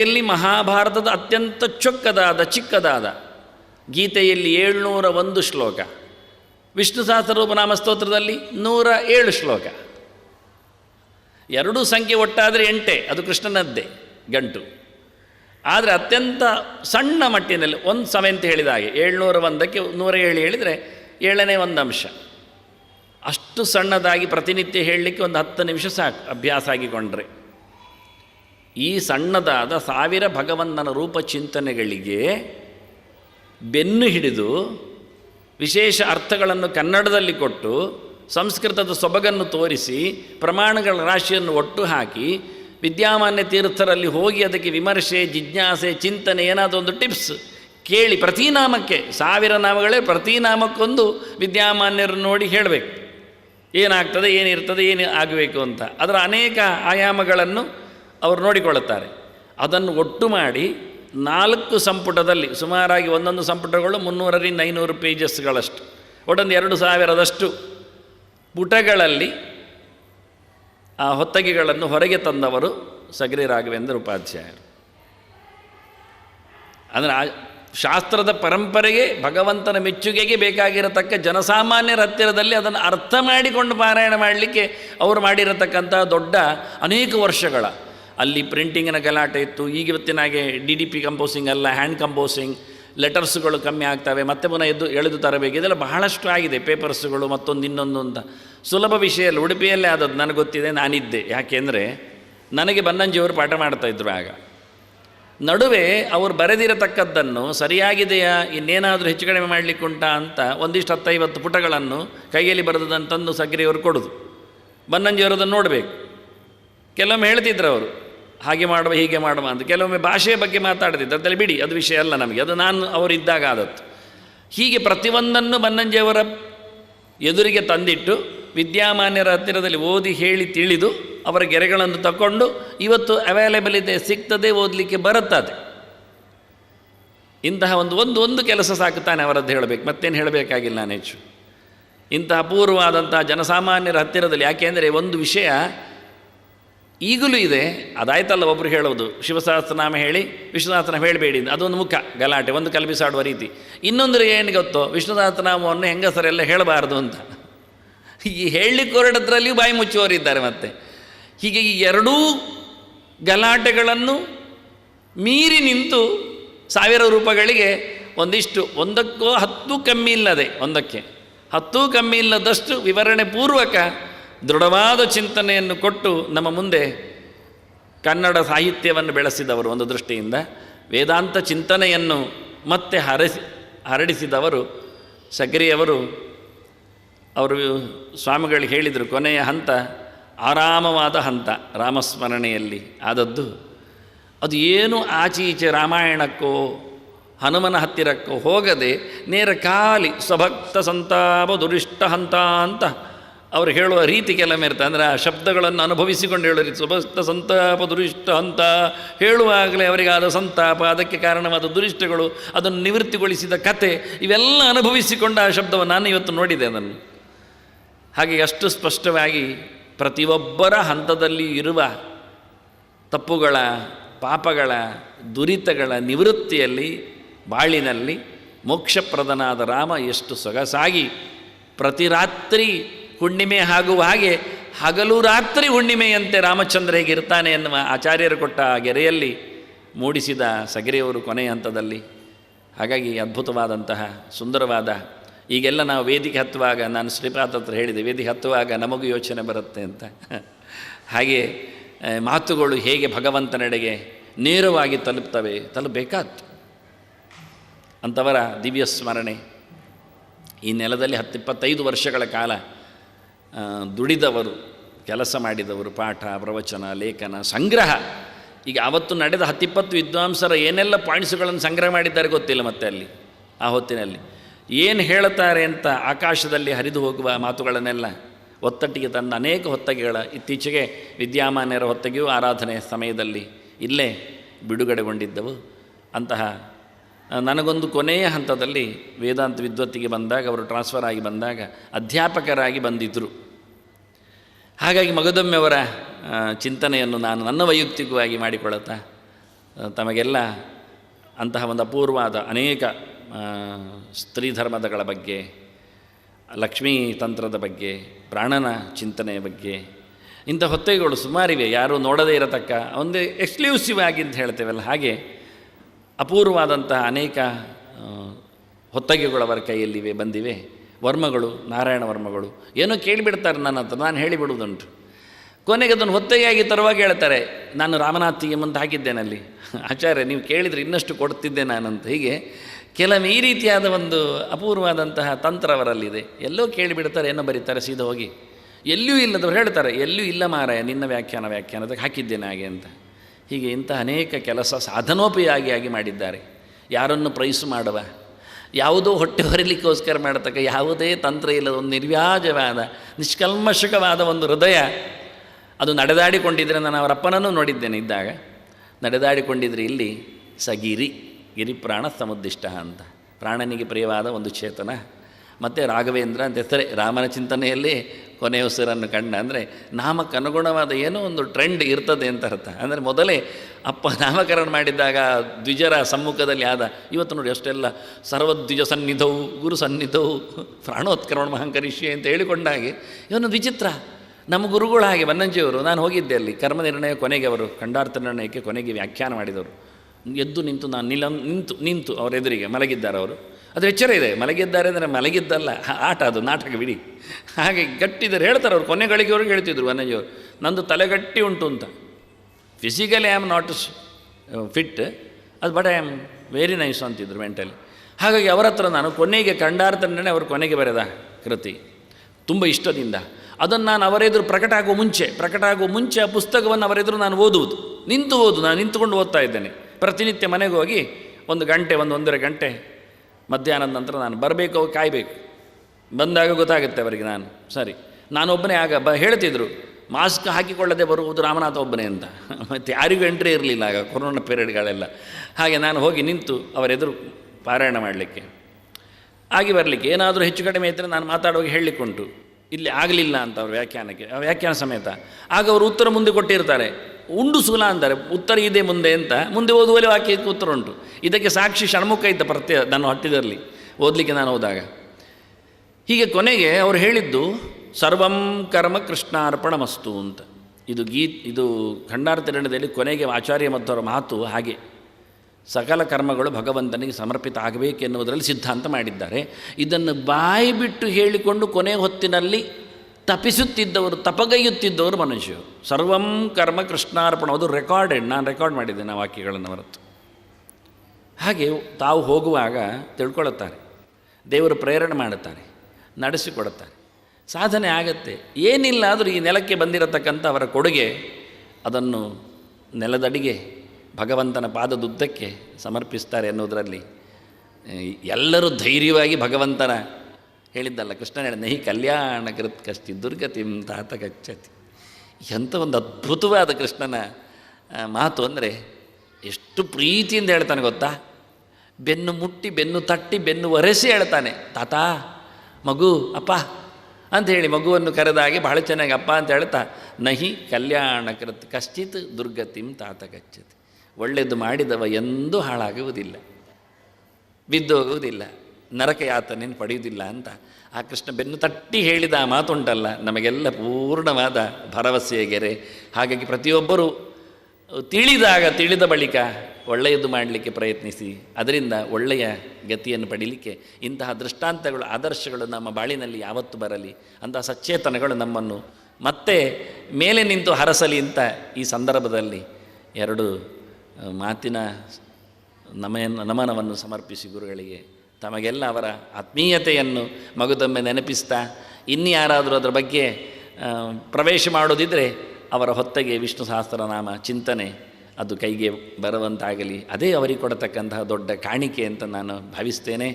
ಇಲ್ಲಿ ಮಹಾಭಾರತದ ಅತ್ಯಂತ ಚೊಕ್ಕದಾದ, ಚಿಕ್ಕದಾದ ಗೀತೆಯಲ್ಲಿ ಏಳ್ನೂರ ಒಂದು ಶ್ಲೋಕ. ವಿಷ್ಣು ಸಹಸ್ರರೂಪ ಸ್ತೋತ್ರದಲ್ಲಿ ನೂರ ಏಳು ಶ್ಲೋಕ. ಎರಡೂ ಸಂಖ್ಯೆ ಒಟ್ಟಾದರೆ ಎಂಟೆ, ಅದು ಕೃಷ್ಣನದ್ದೇ, ಗಂಟು. ಆದರೆ ಅತ್ಯಂತ ಸಣ್ಣ ಮಟ್ಟಿನಲ್ಲಿ, ಒಂದು ಸವೆಂತ್ ಹೇಳಿದ ಹಾಗೆ, ಏಳ್ನೂರ ಒಂದಕ್ಕೆ ನೂರ ಏಳು ಹೇಳಿದರೆ ಏಳನೇ ಒಂದು ಅಂಶ. ಅಷ್ಟು ಸಣ್ಣದಾಗಿ ಪ್ರತಿನಿತ್ಯ ಹೇಳಲಿಕ್ಕೆ ಒಂದು ಹತ್ತು ನಿಮಿಷ ಸಾಕು, ಅಭ್ಯಾಸ ಆಗಿಕೊಂಡ್ರೆ. ಈ ಸಣ್ಣದಾದ ಸಾವಿರ ಭಗವಂತನ ರೂಪ ಚಿಂತನೆಗಳಿಗೆ ಬೆನ್ನು ಹಿಡಿದು ವಿಶೇಷ ಅರ್ಥಗಳನ್ನು ಕನ್ನಡದಲ್ಲಿ ಕೊಟ್ಟು ಸಂಸ್ಕೃತದ ಸೊಬಗನ್ನು ತೋರಿಸಿ ಪ್ರಮಾಣಗಳ ರಾಶಿಯನ್ನು ಒಟ್ಟು ಹಾಕಿ ವಿದ್ಯಾಮಾನ್ಯ ತೀರ್ಥರಲ್ಲಿ ಹೋಗಿ ಅದಕ್ಕೆ ವಿಮರ್ಶೆ, ಜಿಜ್ಞಾಸೆ, ಚಿಂತನೆ ಏನಾದರೂ ಒಂದು ಟಿಪ್ಸ್ ಕೇಳಿ ಪ್ರತಿ ನಾಮಕ್ಕೆ, ಸಾವಿರ ನಾಮಗಳೇ ಪ್ರತಿ ನಾಮಕ್ಕೊಂದು ವಿದ್ಯಾಮಾನ್ಯರನ್ನು ನೋಡಿ ಹೇಳಬೇಕು. ಏನಾಗ್ತದೆ, ಏನಿರ್ತದೆ, ಏನು ಆಗಬೇಕು ಅಂತ. ಅದರ ಅನೇಕ ಆಯಾಮಗಳನ್ನು ಅವರು ನೋಡಿಕೊಳ್ಳುತ್ತಾರೆ. ಅದನ್ನು ಒಟ್ಟು ಮಾಡಿ ನಾಲ್ಕು ಸಂಪುಟದಲ್ಲಿ, ಸುಮಾರಾಗಿ ಒಂದೊಂದು ಸಂಪುಟಗಳು ಮುನ್ನೂರರಿಂದ ಐನೂರು ಪೇಜಸ್ಗಳಷ್ಟು. ಒಟ್ಟೊಂದು ಎರಡು ಸಾವಿರದಷ್ಟು ಪುಟಗಳಲ್ಲಿ ಆ ಹೊತ್ತಗೆಗಳನ್ನು ಹೊರಗೆ ತಂದವರು ಸಗ್ರಿ ರಾಘವೇಂದ್ರ ಉಪಾಧ್ಯಾಯರು. ಅಂದರೆ ಆ ಶಾಸ್ತ್ರದ ಪರಂಪರೆಗೆ, ಭಗವಂತನ ಮೆಚ್ಚುಗೆಗೆ ಬೇಕಾಗಿರತಕ್ಕ ಜನಸಾಮಾನ್ಯರ ಹತ್ತಿರದಲ್ಲಿ ಅದನ್ನು ಅರ್ಥ ಮಾಡಿಕೊಂಡು ಪಾರಾಯಣ ಮಾಡಲಿಕ್ಕೆ ಅವರು ಮಾಡಿರತಕ್ಕಂಥ ದೊಡ್ಡ ಅನೇಕ ವರ್ಷಗಳ ಅಲ್ಲಿ ಪ್ರಿಂಟಿಂಗಿನ ಗಲಾಟೆ ಇತ್ತು. ಈಗ ಇವತ್ತಿನಾಗೆ ಡಿ ಡಿ ಪಿ ಕಂಪೋಸಿಂಗ್ ಅಲ್ಲ ಹ್ಯಾಂಡ್ ಕಂಪೋಸಿಂಗ್ ಲೆಟರ್ಸ್ಗಳು ಕಮ್ಮಿ ಆಗ್ತವೆ, ಮತ್ತೆ ಪುನಃ ಎದ್ದು ಎಳೆದು ತರಬೇಕು. ಇದೆಲ್ಲ ಬಹಳಷ್ಟು ಆಗಿದೆ ಪೇಪರ್ಸ್ಗಳು ಮತ್ತೊಂದು ಇನ್ನೊಂದು ಅಂತ. ಸುಲಭ ವಿಷಯ ಅಲ್ಲ ಉಡುಪಿಯಲ್ಲೇ ಆದದ್ದು ನನಗೆ ಗೊತ್ತಿದೆ, ನಾನಿದ್ದೆ. ಯಾಕೆಂದರೆ ನನಗೆ ಬನ್ನಂಜಿಯವರು ಪಾಠ ಮಾಡ್ತಾಯಿದ್ರು ಆಗ. ನಡುವೆ ಅವರು ಬರೆದಿರತಕ್ಕದ್ದನ್ನು ಸರಿಯಾಗಿದೆಯಾ, ಇನ್ನೇನಾದರೂ ಹೆಚ್ಚು ಕಡಿಮೆ ಮಾಡಲಿಕ್ಕುಂಟಾ ಅಂತ ಒಂದಿಷ್ಟು ಹತ್ತೈವತ್ತು ಪುಟಗಳನ್ನು ಕೈಯಲ್ಲಿ ಬರೆದದನ್ನು ತಂದು ಸಗ್ರಿಯವರು ಕೊಡೋದು. ಬನ್ನಂಜಿಯವರದನ್ನು ನೋಡಬೇಕು. ಕೆಲವೊಮ್ಮೆ ಹೇಳ್ತಿದ್ರು ಅವರು. ಹಾಗೆ ಮಾಡುವ, ಹೀಗೆ ಮಾಡುವ ಅಂತ. ಕೆಲವೊಮ್ಮೆ ಭಾಷೆಯ ಬಗ್ಗೆ ಮಾತಾಡ್ತಿದ್ದೆ ಅದರಲ್ಲಿ ಬಿಡಿ, ಅದು ವಿಷಯ ಅಲ್ಲ ನಮಗೆ. ಅದು ನಾನು ಅವರಿದ್ದಾಗ ಆದದ್ದು. ಹೀಗೆ ಪ್ರತಿಯೊಂದನ್ನು ಬನ್ನಂಜೆಯವರ ಎದುರಿಗೆ ತಂದಿಟ್ಟು, ವಿದ್ಯಾಮಾನ್ಯರ ಹತ್ತಿರದಲ್ಲಿ ಓದಿ ಹೇಳಿ ತಿಳಿದು, ಅವರ ಗೆರೆಗಳನ್ನು ತಗೊಂಡು ಇವತ್ತು ಅವೈಲೇಬಲ್ ಇದೆ ಸಿಗ್ತದೆ, ಓದಲಿಕ್ಕೆ ಬರುತ್ತದೆ. ಇಂತಹ ಒಂದು ಒಂದು ಒಂದು ಕೆಲಸ ಸಾಕುತ್ತಾನೆ ಅವರದ್ದು ಹೇಳಬೇಕು. ಮತ್ತೇನು ಹೇಳಬೇಕಾಗಿಲ್ಲ ನಾನು ಹೆಚ್ಚು ಇಂತಹ ಅಪೂರ್ವವಾದಂಥ ಜನಸಾಮಾನ್ಯರ ಹತ್ತಿರದಲ್ಲಿ ಯಾಕೆಂದರೆ ಒಂದು ವಿಷಯ ಈಗಲೂ ಇದೆ. ಅದಾಯ್ತಲ್ಲ ಒಬ್ಬರು ಹೇಳೋದು ಶಿವಸಹಸ್ರನಾಮ ಹೇಳಿ, ವಿಷ್ಣುಸಹಸ್ರನಾಮ ಹೇಳಬೇಡಿ ಅದೊಂದು ಮುಖ, ಗಲಾಟೆ, ಒಂದು ಕಲ್ಪಿಸಾಡುವ ರೀತಿ. ಇನ್ನೊಂದು ಏನು ಗೊತ್ತೋ ವಿಷ್ಣು ಹೆಂಗಸರೆಲ್ಲ ಹೇಳಬಾರ್ದು ಅಂತ. ಈ ಹೇಳಲಿಕ್ಕೆ ಹೊರಡದ್ರಲ್ಲಿಯೂ ಬಾಯಿ ಮುಚ್ಚುವವರಿದ್ದಾರೆ ಮತ್ತೆ. ಹೀಗೆ ಈ ಎರಡೂ ಗಲಾಟೆಗಳನ್ನು ಮೀರಿ ನಿಂತು ಸಾವಿರ ರೂಪಾಯಿಗಳಿಗೆ ಒಂದಿಷ್ಟು, ಒಂದಕ್ಕೋ ಹತ್ತು ಕಮ್ಮಿ ಇಲ್ಲದೆ, ಒಂದಕ್ಕೆ. ಹತ್ತು ಕಮ್ಮಿ ಇಲ್ಲದಷ್ಟು ವಿವರಣೆ ಪೂರ್ವಕ ದೃಢವಾದ ಚಿಂತನೆಯನ್ನು ಕೊಟ್ಟು ನಮ್ಮ ಮುಂದೆ ಕನ್ನಡ ಸಾಹಿತ್ಯವನ್ನು ಬೆಳೆಸಿದವರು ಒಂದು ದೃಷ್ಟಿಯಿಂದ ವೇದಾಂತ ಚಿಂತನೆಯನ್ನು ಮತ್ತೆ ಹರಸಿ, ಹರಡಿಸಿದವರು ಸಗರಿಯವರು ಅವರು ಸ್ವಾಮಿಗಳು ಹೇಳಿದರು, ಕೊನೆಯ ಹಂತ ಆರಾಮವಾದ ಹಂತ ರಾಮಸ್ಮರಣೆಯಲ್ಲಿ ಆದದ್ದು. ಅದು ಏನು ಆಚೀಚೆ ರಾಮಾಯಣಕ್ಕೋ, ಹನುಮನ ಹತ್ತಿರಕ್ಕೋ ಹೋಗದೆ ನೇರ ಖಾಲಿ ಸ್ವಭಕ್ತ ಸಂತಾಪ ದುರಿಷ್ಟ ಹಂತ ಅಂತ ಅವರು ಹೇಳುವ ರೀತಿ ಕೆಲವೊಮ್ಮೆ ಇರ್ತದೆ ಅಂದರೆ ಆ ಶಬ್ದಗಳನ್ನು ಅನುಭವಿಸಿಕೊಂಡು ಹೇಳೋ ರೀತಿ. ಸುಭಸ್ತ ಸಂತಾಪ ದುರಿಷ್ಟ ಅಂತ ಹೇಳುವಾಗಲೇ ಅವರಿಗಾದ ಸಂತಾಪ, ಅದಕ್ಕೆ ಕಾರಣವಾದ ದುರಿಷ್ಟಗಳು, ಅದನ್ನು ನಿವೃತ್ತಿಗೊಳಿಸಿದ ಕತೆ ಇವೆಲ್ಲ ಅನುಭವಿಸಿಕೊಂಡು ಆ ಶಬ್ದವನ್ನು ನಾನು ಇವತ್ತು ನೋಡಿದೆ ಅದನ್ನು. ಹಾಗೆ ಅಷ್ಟು ಸ್ಪಷ್ಟವಾಗಿ ಪ್ರತಿಯೊಬ್ಬರ ಹಂತದಲ್ಲಿ ಇರುವ ತಪ್ಪುಗಳ, ಪಾಪಗಳ, ದುರಿತಗಳ ನಿವೃತ್ತಿಯಲ್ಲಿ, ಬಾಳಿನಲ್ಲಿ ಮೋಕ್ಷಪ್ರದನಾದ ರಾಮ ಎಷ್ಟು ಸೊಗಸಾಗಿ ಪ್ರತಿ ರಾತ್ರಿ ಹುಣ್ಣಿಮೆ ಆಗುವ ಹಾಗೆ ಹಗಲು ರಾತ್ರಿ ಹುಣ್ಣಿಮೆಯಂತೆ ರಾಮಚಂದ್ರ ಹೇಗಿರ್ತಾನೆ ಎನ್ನುವ ಆಚಾರ್ಯರು ಕೊಟ್ಟ ಗೆರೆಯಲ್ಲಿ ಮೂಡಿಸಿದ ಸಗರೆಯವರು ಕೊನೆಯ ಹಂತದಲ್ಲಿ. ಹಾಗಾಗಿ ಅದ್ಭುತವಾದಂತಹ ಸುಂದರವಾದ, ಈಗೆಲ್ಲ ನಾವು ವೇದಿಕೆ ಹತ್ತುವಾಗ ನಾನು ಶ್ರೀಪಾತ್ ಹತ್ರ ಹೇಳಿದೆ, ವೇದಿಕೆ ಹತ್ತುವಾಗ ನಮಗೂ ಯೋಚನೆ ಬರುತ್ತೆ ಅಂತ. ಹಾಗೆ ಮಾತುಗಳು ಹೇಗೆ ಭಗವಂತನೆಡೆಗೆ ನೇರವಾಗಿ ತಲುಪ್ತವೆ, ತಲುಪಬೇಕಾದ್ದು. ಅಂಥವರ ದಿವ್ಯ ಸ್ಮರಣೆ. ಈ ನೆಲದಲ್ಲಿ ಹತ್ತಿಪ್ಪತ್ತೈದು ವರ್ಷಗಳ ಕಾಲ ದುಡಿದವರು, ಕೆಲಸ ಮಾಡಿದವರು, ಪಾಠ, ಪ್ರವಚನ, ಲೇಖನ, ಸಂಗ್ರಹ. ಈಗ ಅವತ್ತು ನಡೆದ ಹತ್ತಿಪ್ಪತ್ತು ವಿದ್ವಾಂಸರ ಏನೆಲ್ಲ ಪಾಯಿಂಟ್ಸ್ಗಳನ್ನು ಸಂಗ್ರಹ ಮಾಡಿದ್ದಾರೆ ಗೊತ್ತಿಲ್ಲ ಮತ್ತೆ ಅಲ್ಲಿ, ಆ ಹೊತ್ತಿನಲ್ಲಿ. ಏನು ಹೇಳುತ್ತಾರೆ ಅಂತ ಆಕಾಶದಲ್ಲಿ ಹರಿದು ಹೋಗುವ ಮಾತುಗಳನ್ನೆಲ್ಲ ಒತ್ತಟ್ಟಿಗೆ ತಂದ ಅನೇಕ ಹೊತ್ತಗೆಗಳ ಇತ್ತೀಚೆಗೆ ವಿದ್ಯಾಮಾನ್ಯರ ಹೊತ್ತಗೆಯೂ ಆರಾಧನೆ ಸಮಯದಲ್ಲಿ ಇಲ್ಲೇ ಬಿಡುಗಡೆಗೊಂಡಿದ್ದವು. ಅಂತಹ ನನಗೊಂದು ಕೊನೆಯ ಹಂತದಲ್ಲಿ ವೇದಾಂತ ವಿದ್ವತ್ತಿಗೆ ಬಂದಾಗ, ಅವರು ಟ್ರಾನ್ಸ್ಫರ್ ಆಗಿ ಬಂದಾಗ ಅಧ್ಯಾಪಕರಾಗಿ ಬಂದಿದ್ದರು ಹಾಗಾಗಿ ಮಗದೊಮ್ಮೆ ಅವರ ಚಿಂತನೆಯನ್ನು ನಾನು ನನ್ನ ವೈಯಕ್ತಿಕವಾಗಿ ಮಾಡಿಕೊಳ್ಳುತ್ತಾ ತಮಗೆಲ್ಲ ಅಂತಹ ಒಂದು ಅಪೂರ್ವಾದ ಅನೇಕ ಸ್ತ್ರೀ ಧರ್ಮದಗಳ ಬಗ್ಗೆ, ಲಕ್ಷ್ಮೀ ತಂತ್ರದ ಬಗ್ಗೆ, ಪ್ರಾಣನ ಚಿಂತನೆಯ ಬಗ್ಗೆ, ಇಂಥ ಹೊತ್ತೆಗಳು ಸುಮಾರಿವೆ. ಯಾರೂ ನೋಡದೇ ಇರತಕ್ಕ, ಒಂದು ಎಕ್ಸ್ಕ್ಲೂಸಿವ್ ಆಗಿ ಅಂತ ಹೇಳ್ತೇವಲ್ಲ. ಹಾಗೆ ಅಪೂರ್ವವಾದಂತಹ ಅನೇಕ ಹೊತ್ತಗೆಗಳು ಅವರ ಕೈಯಲ್ಲಿವೆ, ಬಂದಿವೆ. ವರ್ಮಗಳು, ನಾರಾಯಣ ವರ್ಮಗಳು. ಏನೋ ಕೇಳಿಬಿಡ್ತಾರೆ ನನ್ನ ಹತ್ರ, ನಾನು ಹೇಳಿಬಿಡುವುದುಂಟು. ಕೊನೆಗೆ ಅದನ್ನು ಹೊತ್ತಗೆಯಾಗಿ ತರುವಾಗ ಹೇಳ್ತಾರೆ, ನಾನು ರಾಮನಾಥಿಗೆ ಮುಂದೆ ಹಾಕಿದ್ದೇನೆ ಅಲ್ಲಿ. ಆಚಾರ್ಯ, ನೀವು ಕೇಳಿದರೆ ಇನ್ನಷ್ಟು ಕೊಡ್ತಿದ್ದೆ ನಾನಂತ. ಹೀಗೆ ಕೆಲವು ಈ ರೀತಿಯಾದ ಒಂದು ಅಪೂರ್ವವಾದಂತಹ ತಂತ್ರ ಅವರಲ್ಲಿದೆ. ಎಲ್ಲೋ ಕೇಳಿಬಿಡ್ತಾರೆ, ಏನೋ ಬರೀತಾರೆ, ಸೀದಾ ಹೋಗಿ. ಎಲ್ಲಿಯೂ ಇಲ್ಲದವ್ರು ಹೇಳ್ತಾರೆ, ಎಲ್ಲಿಯೂ ಇಲ್ಲ ಮಾರಾಯ, ನಿನ್ನ ವ್ಯಾಖ್ಯಾನ ವ್ಯಾಖ್ಯಾನದಾಗ ಹಾಕಿದ್ದೇನೆ ಹಾಗೆ ಅಂತ. ಹೀಗೆ ಇಂಥ ಅನೇಕ ಕೆಲಸ ಸಾಧನೋಪಯೋಗಿಯಾಗಿ ಮಾಡಿದ್ದಾರೆ. ಯಾರನ್ನು ಪ್ರೈಸ್ ಮಾಡುವ? ಯಾವುದೋ ಹೊಟ್ಟೆ ಹೊರಲಿಕ್ಕೋಸ್ಕರ ಮಾಡತಕ್ಕ ಯಾವುದೇ ತಂತ್ರ ಇಲ್ಲದ ಒಂದು ನಿರ್ವ್ಯಾಜವಾದ, ನಿಷ್ಕಲ್ಮಶಕವಾದ ಒಂದು ಹೃದಯ ಅದು ನಡೆದಾಡಿಕೊಂಡಿದ್ದರೆ ನಾನು ಅವರ ಅಪ್ಪನನ್ನು ನೋಡಿದ್ದೇನೆ ಇದ್ದಾಗ. ನಡೆದಾಡಿಕೊಂಡಿದ್ರೆ ಇಲ್ಲಿ ಸಗಿರಿ ಗಿರಿಪ್ರಾಣ ಸಮುದ್ದಿಷ್ಟ ಅಂತ. ಪ್ರಾಣನಿಗೆ ಪ್ರಿಯವಾದ ಒಂದು ಚೇತನ. ಮತ್ತು ರಾಘವೇಂದ್ರ ಅಂತ ಹೆಸರೇ ರಾಮನ ಚಿಂತನೆಯಲ್ಲಿ ಕೊನೆಯ ಉಸಿರನ್ನು ಕಂಡ ಅಂದರೆ ನಾಮಕ್ಕನುಗುಣವಾದ ಏನೋ ಒಂದು ಟ್ರೆಂಡ್ ಇರ್ತದೆ ಅಂತ ಅರ್ಥ. ಅಂದರೆ ಮೊದಲೇ ಅಪ್ಪ ನಾಮಕರಣ ಮಾಡಿದ್ದಾಗ ದ್ವಿಜರ ಸಮ್ಮುಖದಲ್ಲಿ ಆದ, ಇವತ್ತು ನೋಡಿ ಅಷ್ಟೆಲ್ಲ ಸರ್ವದ್ವಿಜ ಸನ್ನಿಧವು ಗುರು ಸನ್ನಿಧವು ಪ್ರಾಣೋತ್ಕರಣ ಮಹಾಂಕರಿಷ್ಯ ಅಂತ ಹೇಳಿಕೊಂಡಾಗೆ ಇವನು ವಿಚಿತ್ರ. ನಮ್ಮ ಗುರುಗಳು ಹಾಗೆ, ಬನ್ನಂಜಿಯವರು, ನಾನು ಹೋಗಿದ್ದೆ ಅಲ್ಲಿ, ಕರ್ಮ ನಿರ್ಣಯ ಕೊನೆಗೆ ಅವರು, ಖಂಡಾರ್ಥ ನಿರ್ಣಯಕ್ಕೆ ಕೊನೆಗೆ ವ್ಯಾಖ್ಯಾನ ಮಾಡಿದವರು. ಎದ್ದು ನಿಂತು ನಾನು ನಿಲ್ಲ ನಿಂತು ನಿಂತು ಅವರ ಎದುರಿಗೆ ಮಲಗಿದ್ದಾರೆ ಅವರು. ಅದು ಎಚ್ಚರ ಇದೆ. ಮಲಗಿದ್ದಾರೆ ಅಂದರೆ ಮಲಗಿದ್ದಲ್ಲ. ಆಟ ಅದು, ನಾಟಕ ಬಿಡಿ. ಹಾಗೆ ಗಟ್ಟಿದ್ದಾರೆ. ಹೇಳ್ತಾರೆ ಅವ್ರು. ಕೊನೆಗಳಿಗೆವ್ರಿಗೆ ಹೇಳ್ತಿದ್ರು ವನ್ನಜಿಯವರು ನಂದು ತಲೆಗಟ್ಟಿ ಉಂಟು ಅಂತ. Physically I am not fit ಅದು but I am very nice ಅಂತಿದ್ರು ಮೆಂಟಲಿ ಹಾಗಾಗಿ ಅವರ ಹತ್ರ ನಾನು ಕೊನೆಗೆ ಕಂಡಾರ್ತನೇ ಅವರು ಕೊನೆಗೆ ಬರೆದ ಕೃತಿ. ತುಂಬ ಇಷ್ಟದಿಂದ. ಅದನ್ನು ನಾನು ಅವರೆದುರು ಪ್ರಕಟ ಆಗುವ ಮುಂಚೆ, ಪ್ರಕಟ ಆಗುವ ಮುಂಚೆ ಆ ಪುಸ್ತಕವನ್ನು ಅವರೆದುರು ನಾನು ಓದುವುದು. ನಿಂತು ಓದು. ನಾನು ನಿಂತುಕೊಂಡು ಓದ್ತಾ ಇದ್ದೇನೆ. ಪ್ರತಿನಿತ್ಯ ಮನೆಗೆ ಹೋಗಿ ಒಂದು ಗಂಟೆ, ಒಂದು ಒಂದೂವರೆ ಗಂಟೆ ಮಧ್ಯಾಹ್ನದ ನಂತರ ನಾನು ಬರಬೇಕು ಕಾಯಬೇಕು. ಬಂದಾಗ ಗೊತ್ತಾಗುತ್ತೆ ಅವರಿಗೆ ನಾನು, ಸರಿ. ನಾನೊಬ್ಬನೇ ಆಗ ಬ, ಹೇಳ್ತಿದ್ರು, ಮಾಸ್ಕ್ ಹಾಕಿಕೊಳ್ಳದೆ ಬರುವುದು ರಾಮನಾಥ ಒಬ್ಬನೇ ಅಂತ. ಮತ್ತು ಯಾರಿಗೂ ಎಂಟ್ರಿ ಇರಲಿಲ್ಲ ಆಗ, ಕೊರೋನಾ ಪೀರಿಯಡ್ಗಳೆಲ್ಲ. ಹಾಗೆ ನಾನು ಹೋಗಿ ನಿಂತು ಅವರೆದುರು ಪಾರಾಯಣ ಮಾಡಲಿಕ್ಕೆ. ಆಗಿ ಬರಲಿಕ್ಕೆ, ಏನಾದರೂ ಹೆಚ್ಚು ಕಡಿಮೆ ಇದ್ದರೆ ನಾನು ಮಾತಾಡುವಾಗ ಹೇಳಲಿಕ್ಕುಂಟು ಇಲ್ಲಿ ಆಗಲಿಲ್ಲ ಅಂತ ಅವ್ರ ವ್ಯಾಖ್ಯಾನಕ್ಕೆ ವ್ಯಾಖ್ಯಾನ ಸಮೇತ. ಆಗ ಅವರು ಉತ್ತರ ಮುಂದೆ ಕೊಟ್ಟಿರ್ತಾರೆ. ಉಂಡು ಸೂಲ ಅಂತಾರೆ. ಉತ್ತರ ಇದೆ ಮುಂದೆ ಅಂತ. ಮುಂದೆ ಓದುವಲ್ಲಿ ವಾಕ್ಯಕ್ಕೆ ಉತ್ತರ ಉಂಟು. ಇದಕ್ಕೆ ಸಾಕ್ಷಿ ಷಣ್ಮುಖ ಇದ್ದ ಪ್ರತ್ಯ ನಾನು ಹಟ್ಟಿದರಲ್ಲಿ ಓದಲಿಕ್ಕೆ ನಾನು ಹೋದಾಗ. ಹೀಗೆ ಕೊನೆಗೆ ಅವರು ಹೇಳಿದ್ದು, ಸರ್ವಂ ಕರ್ಮ ಕೃಷ್ಣಾರ್ಪಣಮಸ್ತು ಅಂತ. ಇದು ಗೀತ್ ಇದು ಖಂಡಾರ್ಥರಣದಲ್ಲಿ ಕೊನೆಗೆ ಆಚಾರ್ಯ ಮತ್ತು ಅವರ ಮಾತು ಹಾಗೆ. ಸಕಲ ಕರ್ಮಗಳು ಭಗವಂತನಿಗೆ ಸಮರ್ಪಿತ ಆಗಬೇಕೆನ್ನುವುದರಲ್ಲಿ ಸಿದ್ಧಾಂತ ಮಾಡಿದ್ದಾರೆ. ಇದನ್ನು ಬಾಯಿ ಬಿಟ್ಟು ಹೇಳಿಕೊಂಡು ಕೊನೆ ಹೊತ್ತಿನಲ್ಲಿ ತಪಿಸುತ್ತಿದ್ದವರು, ತಪಗೈಯುತ್ತಿದ್ದವರು ಮನುಷ್ಯರು. ಸರ್ವಂ ಕರ್ಮ ಕೃಷ್ಣಾರ್ಪಣ, ಅದು ರೆಕಾರ್ಡೆಡ್, ನಾನು ರೆಕಾರ್ಡ್ ಮಾಡಿದ್ದೇನೆ ಆ ವಾಕ್ಯಗಳನ್ನು ಹೊರತು. ಹಾಗೆ ತಾವು ಹೋಗುವಾಗ ತಿಳ್ಕೊಳ್ಳುತ್ತಾರೆ, ದೇವರು ಪ್ರೇರಣೆ ಮಾಡುತ್ತಾರೆ, ನಡೆಸಿಕೊಡುತ್ತಾರೆ. ಸಾಧನೆ ಆಗತ್ತೆ. ಏನಿಲ್ಲ ಆದರೂ ಈ ನೆಲಕ್ಕೆ ಬಂದಿರತಕ್ಕಂಥ ಅವರ ಕೊಡುಗೆ, ಅದನ್ನು ನೆಲದಡಿಗೆ, ಭಗವಂತನ ಪಾದದುದ್ದಕ್ಕೆ ಸಮರ್ಪಿಸ್ತಾರೆ ಎನ್ನುವುದರಲ್ಲಿ ಎಲ್ಲರೂ ಧೈರ್ಯವಾಗಿ ಭಗವಂತನ ಹೇಳಿದ್ದಲ್ಲ, ಕೃಷ್ಣನ ಹೇಳಿದ, ನಹಿ ಕಲ್ಯಾಣ ಕೃತ್ ಕಷ್ಟಿ ದುರ್ಗತಿಂ ತಾತ ಕಚ್ಚತಿ ಎಂಥ ಒಂದು ಅದ್ಭುತವಾದ ಕೃಷ್ಣನ ಮಾತು ಅಂದರೆ ಎಷ್ಟು ಪ್ರೀತಿಯಿಂದ ಹೇಳ್ತಾನೆ ಗೊತ್ತಾ? ಬೆನ್ನು ಮುಟ್ಟಿ, ಬೆನ್ನು ತಟ್ಟಿ, ಬೆನ್ನು ಒರೆಸಿ ಹೇಳ್ತಾನೆ, ತಾತ, ಮಗು, ಅಪ್ಪ ಅಂತ ಹೇಳಿ ಮಗುವನ್ನು ಕರೆದಾಗೆ ಬಹಳ ಚೆನ್ನಾಗಿ ಅಪ್ಪ ಅಂತ ಹೇಳ್ತಾ, ನಹಿ ಕಲ್ಯಾಣ ಕೃತ್ ಕಶ್ಚಿತ್ ದುರ್ಗತಿಂ ತಾತ ಕಚ್ಚತಿ ಒಳ್ಳೆಯದು ಮಾಡಿದವ ಎಂದೂ ಹಾಳಾಗುವುದಿಲ್ಲ, ಬಿದ್ದೋಗುವುದಿಲ್ಲ. ನರಕ ಪಡೆಯುವುದಿಲ್ಲ ಅಂತ ಆ ಕೃಷ್ಣ ಬೆನ್ನು ತಟ್ಟಿ ಹೇಳಿದ ಆ ಮಾತುಂಟಲ್ಲ, ನಮಗೆಲ್ಲ ಪೂರ್ಣವಾದ ಭರವಸೆಯ ಗೆರೆ. ಹಾಗಾಗಿ ಪ್ರತಿಯೊಬ್ಬರೂ ತಿಳಿದಾಗ ತಿಳಿದ ಬಳಿಕ ಒಳ್ಳೆಯದು ಮಾಡಲಿಕ್ಕೆ ಪ್ರಯತ್ನಿಸಿ, ಅದರಿಂದ ಒಳ್ಳೆಯ ಗತಿಯನ್ನು ಪಡೀಲಿಕ್ಕೆ ಇಂತಹ ದೃಷ್ಟಾಂತಗಳು, ಆದರ್ಶಗಳು ನಮ್ಮ ಬಾಳಿನಲ್ಲಿ ಯಾವತ್ತು ಬರಲಿ, ಅಂತಹ ಸಚೇತನಗಳು ನಮ್ಮನ್ನು ಮತ್ತೆ ಮೇಲೆ ನಿಂತು ಹರಸಲಿ ಅಂತ ಈ ಸಂದರ್ಭದಲ್ಲಿ ಎರಡು ಮಾತಿನ ನಮನ ನಮನವನ್ನು ಸಮರ್ಪಿಸಿ ಗುರುಗಳಿಗೆ ತಮಗೆಲ್ಲ ಅವರ ಆತ್ಮೀಯತೆಯನ್ನು ಮಗುದೊಮ್ಮೆ ನೆನಪಿಸ್ತಾ, ಇನ್ಯಾರಾದರೂ ಅದರ ಬಗ್ಗೆ ಪ್ರವೇಶ ಮಾಡೋದಿದ್ದರೆ ಅವರ ಹೊತ್ತಗೆ ವಿಷ್ಣು ಸಹಸ್ರನಾಮ ಚಿಂತನೆ ಅದು ಕೈಗೆ ಬರುವಂತಾಗಲಿ. ಅದೇ ಅವರಿಗೆ ಕೊಡತಕ್ಕಂತಹ ದೊಡ್ಡ ಕಾಣಿಕೆ ಅಂತ ನಾನು ಭಾವಿಸ್ತೇನೆ.